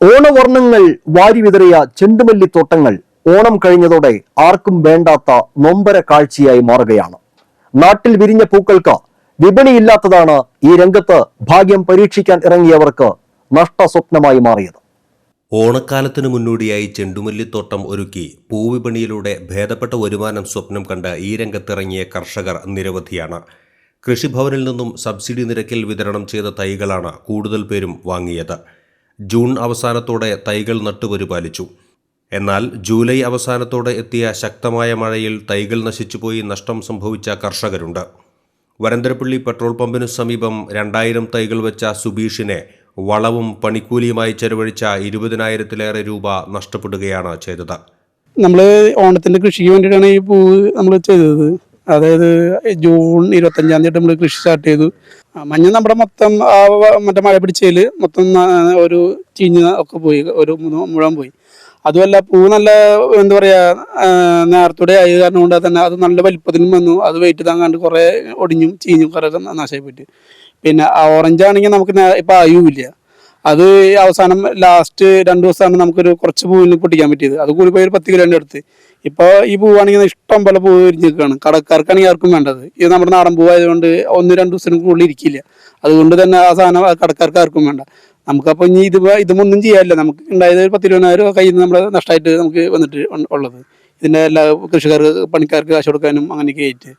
ഓണവർണങ്ങൾ വാരിവിതറിയ ചെണ്ടുമല്ലിത്തോട്ടങ്ങൾ ഓണം കഴിഞ്ഞതോടെ ആർക്കും വേണ്ടാത്ത നൊമ്പര കാഴ്ചയായി മാറുകയാണ്. നാട്ടിൽ വിരിഞ്ഞ പൂക്കൾക്ക് വിപണിയില്ലാത്തതാണ് ഈ രംഗത്ത് ഭാഗ്യം പരീക്ഷിക്കാൻ ഇറങ്ങിയവർക്ക് നഷ്ടസ്വപ്നമായി മാറിയത്. ഓണക്കാലത്തിന് മുന്നോടിയായി ചെണ്ടുമല്ലിത്തോട്ടം ഒരുക്കി പൂവിപണിയിലൂടെ ഭേദപ്പെട്ട വരുമാനം സ്വപ്നം കണ്ട് ഈ രംഗത്തിറങ്ങിയ കർഷകർ നിരവധിയാണ്. കൃഷിഭവനിൽ നിന്നും സബ്സിഡി നിരക്കിൽ വിതരണം ചെയ്ത തൈകളാണ് കൂടുതൽ പേരും വാങ്ങിയത്. ജൂൺ അവസാനത്തോടെ തൈകൾ നട്ടുപരിപാലിച്ചു. എന്നാൽ ജൂലൈ അവസാനത്തോടെ എത്തിയ ശക്തമായ മഴയിൽ തൈകൾ നശിച്ചുപോയി നഷ്ടം സംഭവിച്ച കർഷകരുണ്ട്. വരന്തരപ്പള്ളി പെട്രോൾ പമ്പിനു സമീപം രണ്ടായിരം തൈകൾ വെച്ച സുബീഷിനെ വളവും പണിക്കൂലിയുമായി ചെലവഴിച്ച ഇരുപതിനായിരത്തിലേറെ രൂപ നഷ്ടപ്പെടുകയാണ് ചെയ്തത്. നമ്മൾ ഓണത്തിന്റെ കൃഷിക്ക് വേണ്ടിയിട്ടാണ് ഈ പൂവ് നമ്മൾ ചെയ്തത്. അതായത് ജൂൺ ഇരുപത്തഞ്ചാം തീയതി നമ്മൾ കൃഷി സ്റ്റാർട്ട് ചെയ്തു. മഞ്ഞ നമ്മുടെ മൊത്തം മറ്റേ മഴ പിടിച്ചതിൽ മൊത്തം ഒരു ചീഞ്ഞ് ഒക്കെ പോയി ഒരു മുഴുവൻ പോയി. അതുമല്ല പൂ നല്ല എന്താ പറയാ ആ, നേരത്തോടെ ആയ കാരണം കൊണ്ട് തന്നെ അത് നല്ല വലിപ്പത്തിനും വന്നു. അത് വെയിറ്റ് താങ്ങാണ്ട് കുറേ ഒടിഞ്ഞും ചീഞ്ഞും കുറേ നാശമായി പോയിട്ട്. പിന്നെ ഓറഞ്ച് ആണെങ്കിൽ നമുക്ക് ഇപ്പൊ ആയുമില്ല അത് അവസാനം ലാസ്റ്റ് രണ്ടു ദിവസമാണ് നമുക്കൊരു കുറച്ച് പൂവിന് പൊട്ടിക്കാൻ പറ്റിയത്. അത് കൂടി പോയി ഒരു പത്ത് കിലോന്റെ അടുത്ത്. ഇപ്പോൾ ഈ പൂവാണെങ്കിൽ ഇഷ്ടം പോലെ പൂവ് വിരിഞ്ഞിരിക്കുകയാണ് കടക്കാർക്കാണെങ്കിൽ ആർക്കും വേണ്ടത് ഇത് നമ്മുടെ നാടൻ പൂവായതുകൊണ്ട് ഒന്ന് രണ്ട് ദിവസത്തിന് കൂടുതൽ ഇരിക്കില്ല. അതുകൊണ്ട് തന്നെ ആ സാധനം കടക്കാർക്ക് ആർക്കും വേണ്ട. നമുക്കപ്പോൾ ഇനി ഇത് ഇതുമൊന്നും ചെയ്യാനില്ല. നമുക്ക് ഉണ്ടായത് ഒരു പത്ത് ഇരുപതിനായിരം കയ്യിൽ നിന്ന് നമ്മുടെ നഷ്ടമായിട്ട് നമുക്ക് വന്നിട്ട് ഉള്ളത്. ഇതിന്റെ എല്ലാ കൃഷിക്കാർക്ക് പണിക്കാർക്ക് കാശ് കൊടുക്കാനും അങ്ങനെയൊക്കെ ആയിട്ട്.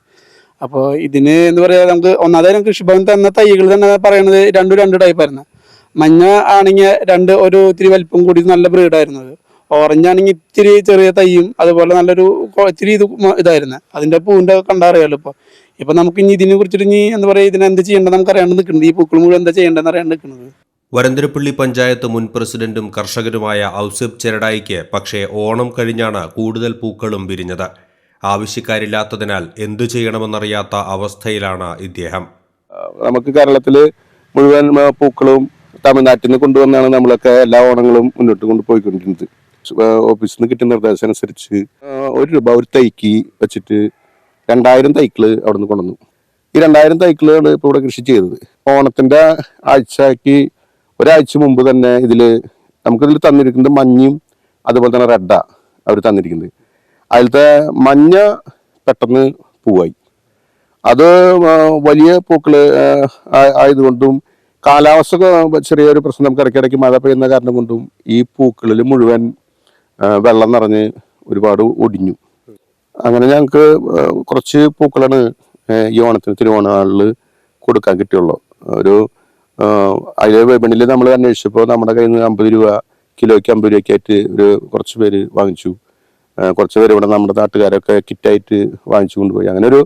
അപ്പോൾ ഇതിന് എന്താ പറയാ നമുക്ക് ഒന്നാമതായാലും കൃഷിഭവൻ തന്ന തൈകൾ തന്നെ പറയണത് രണ്ടും രണ്ട് ടൈപ്പായിരുന്നു മഞ്ഞ ആണെങ്കിൽ രണ്ട് ഒരു ഇത്തിരി വലിപ്പം കൂടി നല്ല ബ്രീഡായിരുന്നു അത്. ഓറഞ്ച് ആണെങ്കിൽ ഇത്തിരി ചെറിയ തൈയും അതുപോലെ നല്ലൊരു ഇത്തിരി ഇത് ഇതായിരുന്നു. അതിന്റെ പൂവിന്റെ കണ്ടറിയാലോ ഇപ്പോൾ ഇപ്പൊ. നമുക്ക് ഇനി ഇതിനെ കുറിച്ചിട്ട് ഇനി എന്താ പറയുക ഇതിനെ എന്ത് ചെയ്യേണ്ടത് നമുക്ക് അറിയാണ്ട് നിൽക്കുന്നത് ഈ പൂക്കൾ മുഴുവൻ എന്താ ചെയ്യേണ്ടതെന്ന് അറിയാണ്ട് നിൽക്കുന്നത് വരന്തരപ്പള്ളി പഞ്ചായത്ത് മുൻ പ്രസിഡന്റും കർഷകരുമായ ഔസഫ് ചെരടായിക്ക് പക്ഷേ ഓണം കഴിഞ്ഞാണ് കൂടുതൽ പൂക്കളും വിരിഞ്ഞത്. ആവശ്യക്കാരില്ലാത്തതിനാൽ എന്തു ചെയ്യണമെന്നറിയാത്ത അവസ്ഥയിലാണ് ഇദ്ദേഹം. നമുക്ക് കേരളത്തിൽ മുഴുവൻ പൂക്കളും തമിഴ്നാട്ടിൽ നിന്ന് കൊണ്ടുവന്നാണ് നമ്മളൊക്കെ എല്ലാ ഓണങ്ങളും മുന്നോട്ട് കൊണ്ടുപോയിക്കൊണ്ടിരുന്നത്. ഓഫീസിൽ നിന്ന് കിട്ടിയ നിർദ്ദേശം അനുസരിച്ച് ഒരു രൂപ ഒരു തൈക്ക് വെച്ചിട്ട് രണ്ടായിരം തൈക്കിൾ അവിടെ നിന്ന് കൊണ്ടുവന്നു. ഈ രണ്ടായിരം തൈക്കളാണ് ഇപ്പോൾ ഇവിടെ കൃഷി ചെയ്തത്. ഓണത്തിന്റെ ആഴ്ചക്ക് ഒരാഴ്ച മുമ്പ് തന്നെ ഇതിൽ നമുക്കിതിൽ തന്നിരിക്കുന്നത് മഞ്ഞയും അതുപോലെ തന്നെ റെഡാ അവർ തന്നിരിക്കുന്നത്. അതിലത്തെ മഞ്ഞ പെട്ടെന്ന് പൂവായി. അത് വലിയ പൂക്കൾ ആയതുകൊണ്ടും കാലാവസ്ഥ ചെറിയൊരു പ്രശ്നം നമുക്ക് ഇടയ്ക്കിടയ്ക്ക് മഴ പെയ്യുന്ന കാരണം കൊണ്ടും ഈ പൂക്കളിൽ മുഴുവൻ വെള്ളം നിറഞ്ഞ് ഒരുപാട് ഒടിഞ്ഞു. അങ്ങനെ ഞങ്ങൾക്ക് കുറച്ച് പൂക്കളാണ് ഈ ഓണത്തിന് തിരുവോണങ്ങളിൽ കൊടുക്കാൻ കിട്ടിയുള്ളൂ. ഒരു അതിലെ വിപണിയിൽ നമ്മൾ അന്വേഷിച്ചപ്പോൾ നമ്മുടെ കയ്യിൽ നിന്ന് അമ്പത് രൂപ കിലോയ്ക്ക് അമ്പത് രൂപയ്ക്ക് ആയിട്ട് ഒരു കുറച്ച് പേര് വാങ്ങിച്ചു. കുറച്ച് പേര് ഇവിടെ നമ്മുടെ നാട്ടുകാരൊക്കെ കിറ്റായിട്ട് വാങ്ങിച്ചു കൊണ്ടുപോയി. അങ്ങനെ ഒരു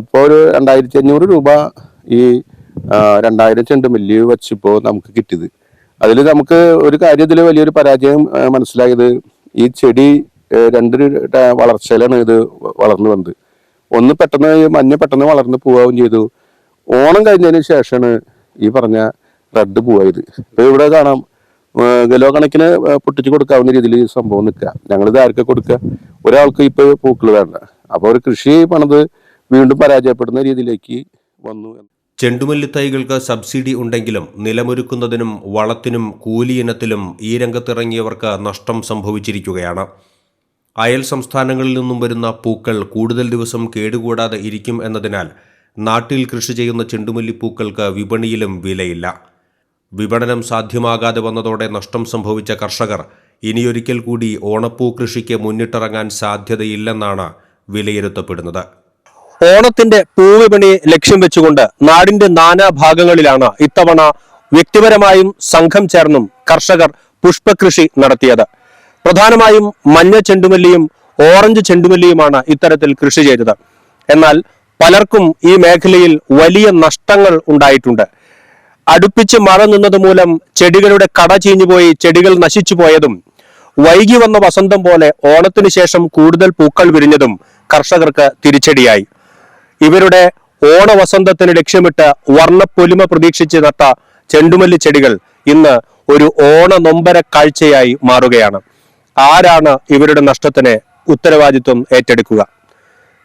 ഇപ്പോൾ ഒരു രണ്ടായിരത്തി അഞ്ഞൂറ് രൂപ ഈ ആ, ചെണ്ട് മല്ലി വെച്ചിപ്പോൾ നമുക്ക് കിട്ടിയത്. അതിൽ നമുക്ക് ഒരു കാര്യത്തിൽ വലിയൊരു പരാജയം മനസ്സിലായത് ഈ ചെടി രണ്ടൊരു രണ്ട് വളർച്ചയിലാണ് ഇത് വളർന്നു വന്നത്. ഒന്ന് പെട്ടെന്ന് മഞ്ഞ പെട്ടെന്ന് വളർന്ന് പോവുകയും ചെയ്തു. ഓണം കഴിഞ്ഞതിന് ശേഷമാണ് ഈ പറഞ്ഞ റെഡ് പൂവായത് ഇപ്പൊ ഇവിടെ കാണാം ഗലോ കണക്കിന് പൊട്ടിച്ചു കൊടുക്കാവുന്ന രീതിയിൽ സംഭവം നിൽക്കുക. ഞങ്ങളിത് ആർക്കെ കൊടുക്കുക? ഒരാൾക്ക് ഇപ്പൊ പൂക്കൾ വേണ്ട. അപ്പൊ ഒരു കൃഷി പണിത് വീണ്ടും പരാജയപ്പെടുന്ന രീതിയിലേക്ക് വന്നു ചെണ്ടുമല്ലി തൈകൾക്ക് സബ്സിഡി ഉണ്ടെങ്കിലും നിലമൊരുക്കുന്നതിനും വളത്തിനും കൂലിയിനത്തിലും ഈ രംഗത്തിറങ്ങിയവർക്ക് നഷ്ടം സംഭവിച്ചിരിക്കുകയാണ്. അയൽ സംസ്ഥാനങ്ങളിൽ നിന്നും വരുന്ന പൂക്കൾ കൂടുതൽ ദിവസം കേടുകൂടാതെ ഇരിക്കും എന്നതിനാൽ നാട്ടിൽ കൃഷി ചെയ്യുന്ന ചെണ്ടുമല്ലി പൂക്കൾക്ക് വിപണിയിലും വിലയില്ല. വിപണനം സാധ്യമാകാതെ വന്നതോടെ നഷ്ടം സംഭവിച്ച കർഷകർ ഇനിയൊരിക്കൽ കൂടി ഓണപ്പൂ കൃഷിക്ക് മുന്നിട്ടിറങ്ങാൻ സാധ്യതയില്ലെന്നാണ് വിലയിരുത്തപ്പെടുന്നത്. ഓണത്തിന്റെ പൂവിപണി ലക്ഷ്യം വെച്ചുകൊണ്ട് നാടിന്റെ ഭാഗങ്ങളിലാണ് ഇത്തവണ വ്യക്തിപരമായും സംഘം ചേർന്നും കർഷകർ പുഷ്പകൃഷി നടത്തിയത്. പ്രധാനമായും മഞ്ഞ ചെണ്ടുമല്ലിയും ഓറഞ്ച് ചെണ്ടുമല്ലിയുമാണ് ഇത്തരത്തിൽ കൃഷി ചെയ്തത്. എന്നാൽ പലർക്കും ഈ മേഖലയിൽ വലിയ നഷ്ടങ്ങൾ ഉണ്ടായിട്ടുണ്ട്. അടുപ്പിച്ച് മഴ നിന്നത് മൂലം ചെടികളുടെ കട ചീഞ്ഞുപോയി ചെടികൾ നശിച്ചു പോയതും വൈകി വന്ന വസന്തം പോലെ ഓണത്തിനു ശേഷം കൂടുതൽ പൂക്കൾ വിരിഞ്ഞതും കർഷകർക്ക് തിരിച്ചടിയായി. ഇവരുടെ ഓണവസന്തത്തിന് ലക്ഷ്യമിട്ട് വർണപ്പൊലിമ പ്രതീക്ഷിച്ച് നട്ട ചെണ്ടുമല്ലി ചെടികൾ ഇന്ന് ഒരു ഓണ നൊമ്പര കാഴ്ചയായി മാറുകയാണ്. ആരാണ് ഇവരുടെ നഷ്ടത്തിന് ഉത്തരവാദിത്വം ഏറ്റെടുക്കുക?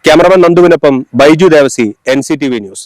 ക്യാമറമാൻ നന്ദുവിനൊപ്പം ബൈജു ദേവസി എൻ ന്യൂസ്.